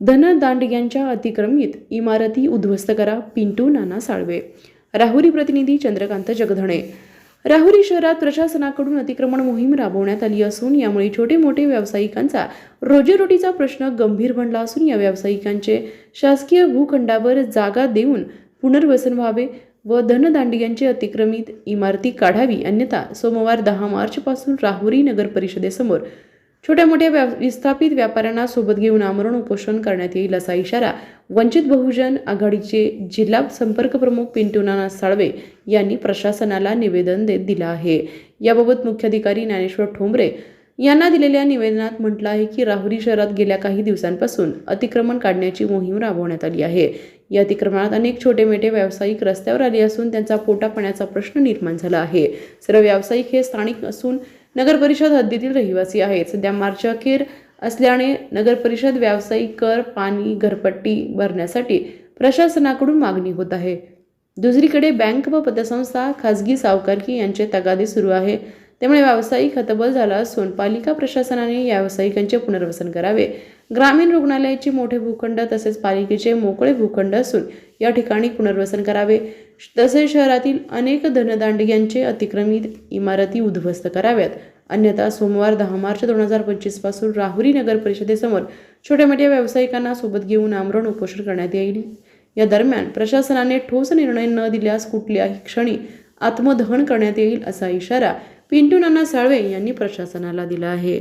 धनदांडग्यांच्या अतिक्रमित इमारती उद्ध्वस्त करा पिंटू नाना साळवे. राहुरी प्रतिनिधी चंद्रकांत जगधणे. राहुरी शहरात प्रशासनाकडून अतिक्रमण मोहीम राबवण्यात आली असून यामुळे छोटे मोठे व्यावसायिकांचा रोजीरोटीचा प्रश्न गंभीर बनला असून या व्यावसायिकांचे शासकीय भूखंडावर जागा देऊन पुनर्वसन व्हावे व धनदांडग्यांची अतिक्रमित इमारती काढावी अन्यथा सोमवार दहा मार्चपासून राहुरी नगर परिषदेसमोर छोट्या मोठ्या व्या विस्थापित व्यापाऱ्यांना सोबत घेऊन आमरण उपोषण करण्यात येईल असा इशारा वंचित बहुजन आघाडीचे जिल्हा संपर्क प्रमुख पिंटू नाना साळवे यांनी प्रशासनाला निवेदन देत दिलं आहे. याबाबत मुख्याधिकारी ज्ञानेश्वर ठोंबरे यांना दिलेल्या निवेदनात म्हटलं आहे की राहुरी शहरात गेल्या काही दिवसांपासून अतिक्रमण काढण्याची मोहीम राबवण्यात आली आहे. या अतिक्रमणात अनेक छोटे मोठे व्यावसायिक रस्त्यावर आले असून त्यांचा पोटापाण्याचा प्रश्न निर्माण झाला आहे. सर्व व्यावसायिक हे स्थानिक असून नगर परिषद हद्दीतील रहिवासी आहेत. सध्या मार्च अखेर असल्याने नगर परिषद व्यावसायिक कर पाणी घरपट्टी भरण्यासाठी प्रशासनाकडून मागणी होत आहे. दुसरीकडे बँक व पतसंस्था खाजगी सावकारकी यांचे तगादे सुरू आहे. त्यामुळे व्यावसायिक हतबल झाला असून पालिका प्रशासनाने या व्यावसायिकांचे पुनर्वसन करावे. ग्रामीण रुग्णालयाचे मोठे भूखंड तसेच पालिकेचे मोकळे भूखंड असून या ठिकाणी पुनर्वसन करावे. तसेच शहरातील अनेक धनदांडग्यांचे अतिक्रमित इमारती उद्ध्वस्त कराव्यात. अन्यथा सोमवार दहा मार्च दोन हजार पंचवीसपासून राहुरी नगर परिषदेसमोर छोट्या मोठ्या व्यावसायिकांना सोबत घेऊन आमरण उपोषण करण्यात येईल. या दरम्यान प्रशासनाने ठोस निर्णय न दिल्यास कुठल्याही क्षणी आत्मदहन करण्यात येईल असा इशारा पिंटू नाना साळवे यांनी प्रशासनाला दिला आहे.